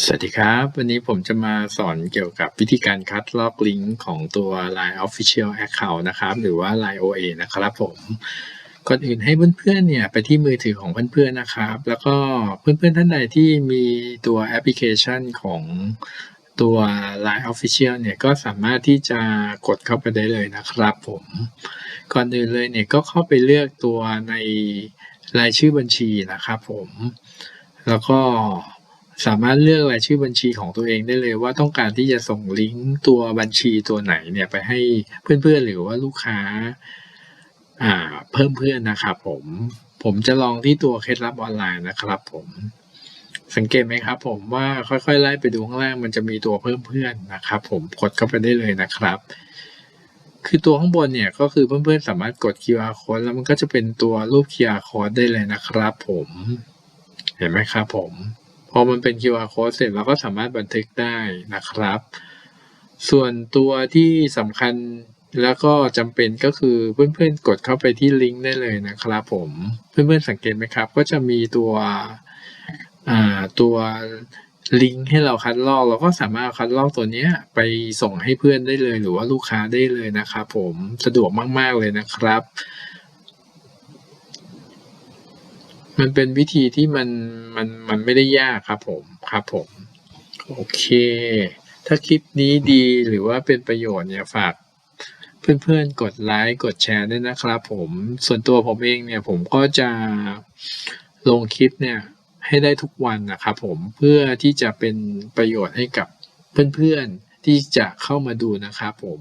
สวัสดีครับ วันนี้ผมจะมาสอนเกี่ยวกับวิธีการคัดลอกลิงก์ของตัว Line Official Account นะครับ หรือว่า Line OA นะครับผม ก่อนอื่นให้เพื่อนๆเนี่ยไปที่มือถือของเพื่อนๆนะครับ แล้วก็เพื่อนๆท่านใดที่มีตัวแอปพลิเคชันของตัว Line Official เนี่ยก็สามารถที่จะกดเข้าไปได้เลยนะครับผม ก่อนอื่นเลยเนี่ยก็เข้าไปเลือกตัวในรายชื่อบัญชีนะครับผม แล้วก็ สามารถเลือกรายชื่อบัญชีของตัวเองได้เลยว่าต้องการที่จะส่งลิงก์ตัวบัญชีตัวไหนเนี่ยไปให้เพื่อนๆหรือว่าลูกค้าอ่าเพิ่มเพื่อนนะครับผมผมจะลองที่ตัวเคล็ดลับออนไลน์นะครับผมสังเกตไหมครับผมว่าค่อยๆไล่ไปดูข้างล่างมันจะมีตัวเพิ่มเพื่อนนะครับ ผมกดเข้าไปได้เลยนะครับ คือตัวข้างบนเนี่ยก็คือเพื่อนๆสามารถกด QR code แล้วมันก็จะเป็นตัวรูป QR code ได้เลยนะครับ ผม เห็นไหมครับผม พอมันเป็น QR code เสร็จเราก็สามารถบันทึกได้นะครับ ส่วนตัวที่สำคัญแล้วก็จำเป็นก็คือเพื่อนๆกดเข้าไปที่ลิงก์ได้เลยนะครับผม เพื่อนๆสังเกตไหมครับ ก็จะมีตัวอ่าตัวลิงก์ให้เราคัดลอก เราก็สามารถคัดลอกตัวนี้ไปส่งให้เพื่อนได้เลย หรือว่าลูกค้าได้เลยนะครับผมสะดวกมาก ๆเลยนะครับ มันเป็นวิธีที่มันมันมันไม่ได้ยากครับผมครับผม โอเค ถ้าคลิปนี้ดีหรือว่าเป็นประโยชน์เนี่ยฝากเพื่อนๆ กดไลค์กดแชร์ด้วยนะครับผมส่วนตัวผมเองเนี่ยผมก็จะลงคลิปเนี่ยให้ได้ทุกวันนะครับผมเพื่อที่จะเป็นประโยชน์ให้กับเพื่อนๆที่จะเข้ามาดูนะครับผม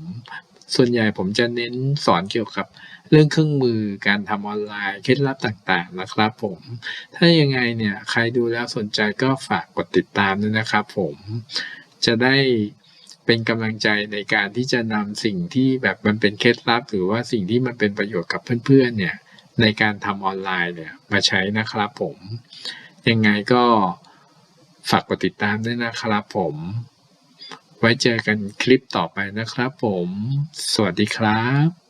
ส่วนใหญ่ผมจะเน้นสอนเกี่ยวกับเรื่องเครื่องมือการทำออนไลน์เคล็ดลับต่างๆนะครับผม ถ้ายังไงเนี่ยใครดูแล้วสนใจก็ฝากกดติดตามด้วยนะครับผมจะได้เป็นกำลังใจในการที่จะนำสิ่งที่แบบมันเป็นเคล็ดลับ หรือว่าสิ่งที่มันเป็นประโยชน์กับเพื่อนๆเนี่ยในการทำออนไลน์เนี่ยมาใช้นะครับผม ยังไงก็ฝากกดติดตามด้วยนะครับผม ไว้เจอกันคลิปต่อไปนะครับผม สวัสดีครับ